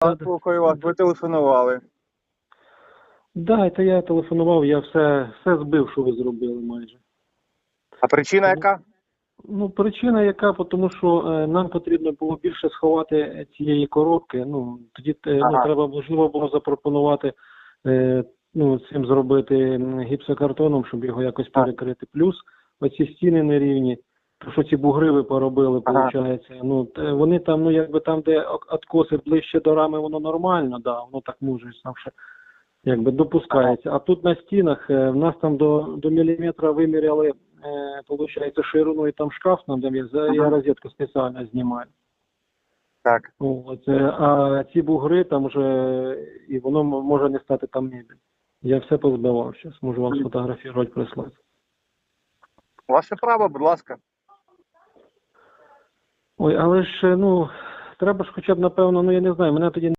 Так, слухаю вас, ви телефонували. Да, це я телефонував, я все, все збив, що ви зробили майже. А причина яка? Ну, причина яка, тому що е, нам потрібно було більше сховати е, цієї коробки. Ну, тоді е, ну, треба можливо було запропонувати е, ну, цим зробити м, гіпсокартоном, щоб його якось Так. перекрити. Плюс оці стіни нерівні, то що ці бугри ви поробили, Ага. виходить. Ну, вони там, ну якби там, де откоси ближче до рами, воно нормально, да, воно так може сам ще якби допускається. А тут на стінах е, в нас там до, до міліметра виміряли, е, получається, ширину і там шкаф нам де я, за- я Ага. розетку спеціально знімаю. Так. От, е, а ці бугри там вже і воно може не стати там мебель. Я все позбивав зараз, можу вам сфотографувати, прислати. Ваше право, будь ласка. Ой, але ж е, ну треба ж хоча б напевно, ну я не знаю, мене тоді